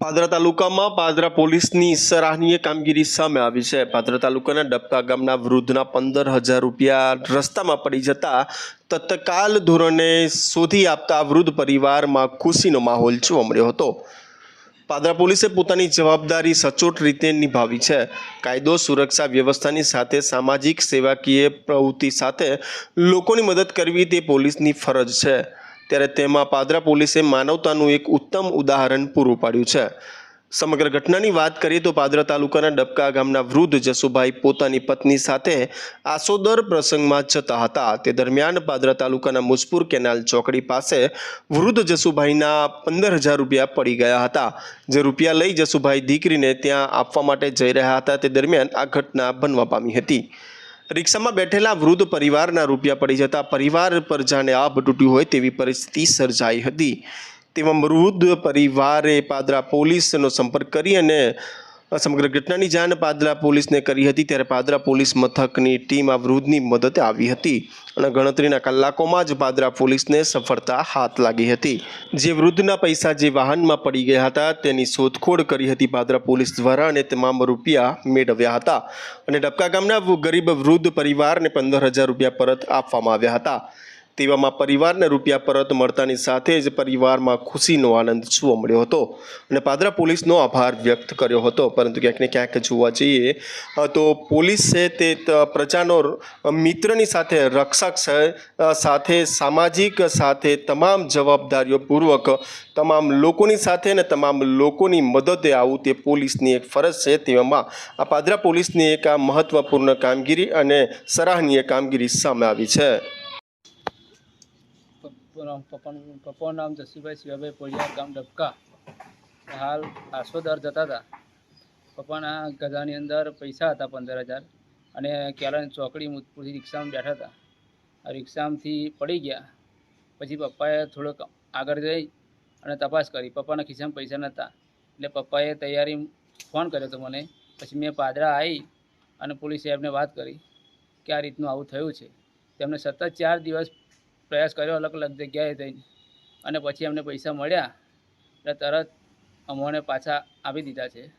પાદરા તાલુકામાં પાદરા પોલીસની સરાહનીય કામગીરી સામે આવી છે. પાદરા તાલુકાના ડબકા ગામના વૃદ્ધના પંદર હજાર રૂપિયા રસ્તામાં પડી જતા તત્કાલ ધોરણે શોધી આપતા વૃદ્ધ પરિવારમાં ખુશીનો માહોલ જોવા મળ્યો હતો. પાદરા પોલીસે પોતાની જવાબદારી સચોટ રીતે નિભાવી છે. કાયદો, સુરક્ષા વ્યવસ્થાની સાથે સામાજિક સેવાકીય પ્રવૃત્તિ સાથે લોકોની મદદ કરવી તે પોલીસની ફરજ છે. ત્યારે તેમાં પાદરા પોલીસે માનવતાનું એક ઉત્તમ ઉદાહરણ પૂરું પાડ્યું છે. સમગ્ર ઘટનાની વાત કરીએ તો પાદરા તાલુકાના ડબકા ગામના વૃદ્ધ જસુભાઈ પોતાની પત્ની સાથે આસોદર પ્રસંગમાં જતા હતા. તે દરમિયાન પાદરા તાલુકાના મુજપુર કેનાલ ચોકડી પાસે વૃદ્ધ જસુભાઈના પંદર હજાર રૂપિયા પડી ગયા હતા. જે રૂપિયા લઈ જસુભાઈ દીકરીને ત્યાં આપવા માટે જઈ રહ્યા હતા. તે દરમિયાન આ ઘટના બનવા પામી હતી. રિક્ષામાં બેઠેલા વૃદ્ધ પરિવારના રૂપિયા પડી જતા પરિવાર પર જાણે આભ તૂટ્યું હોય તેવી પરિસ્થિતિ સર્જાઈ હતી. તેમાં વૃદ્ધ પરિવારે પાદરા પોલીસનો સંપર્ક કરી અને સમગ્ર ઘટનાની જાણ પાદરા પોલીસને કરી હતી, ત્યારે પાદરા પોલીસ મથકની ટીમ આ વૃદ્ધની મદદે આવી હતી અને ગણતરીના કલાકોમાં જ પાદરા પોલીસને સફળતા હાથ લાગી હતી. જે વૃદ્ધના પૈસા જે વાહનમાં પડી ગયા હતા, તેની શોધખોળ કરી હતી પાદરા પોલીસ દ્વારા અને તમામ રૂપિયા મેળવ્યા હતા અને ડબકા ગામના ગરીબ વૃદ્ધ પરિવારને પંદર હજાર રૂપિયા પરત આપવામાં આવ્યા હતા. તેવામાં પરિવારને રૂપિયા પરત મળતાની સાથે જ પરિવારમાં ખુશીનો આનંદ જોવા મળ્યો હતો અને પાદરા પોલીસનો આભાર વ્યક્ત કર્યો હતો. પરંતુ ક્યાંક ને ક્યાંક જોવા જઈએ તો પોલીસ છે તે, પ્રજાનો મિત્રની સાથે, રક્ષક છે સાથે, સામાજિક સાથે તમામ જવાબદારીઓ પૂર્વક તમામ લોકોની સાથે અને તમામ લોકોની મદદે આવું તે પોલીસની એક ફરજ છે. તેવામાં આ પાદરા પોલીસની એક આ મહત્વપૂર્ણ કામગીરી અને સરાહનીય કામગીરી સામે આવી છે. પપ્પાનું પપ્પાનું નામ જસીભાઈ શિવાભાઈ પોળિયા ગામ ડબકા. હાલ આસોદર જતા હતા. પપ્પાના ગધાની અંદર પૈસા હતા પંદર હજાર અને કેલાની ચોકડી મુતપુરથી રિક્ષામાં બેઠા હતા. આ રિક્ષામાંથી પડી ગયા. પછી પપ્પાએ થોડોક આગળ જઈ અને તપાસ કરી. પપ્પાના ખિસ્સામાં પૈસા નહોતા. એટલે પપ્પાએ તૈયારી ફોન કર્યો હતો મને. પછી મેં પાદરા આવી અને પોલીસ સાહેબને વાત કરી કે આ રીતનું આવું થયું છે. તેમણે સતત ચાર દિવસ પ્રયાસ કર્યો અલગ અલગ જગ્યાએ જઈને. અને પછી અમને પૈસા મળ્યા. એટલે તરત અમોને પાછા આપી દીધા છે.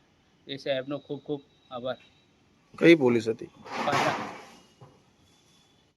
એ સાહેબનો ખૂબ ખૂબ આભાર. કઈ પોલીસ હતી? પાછા.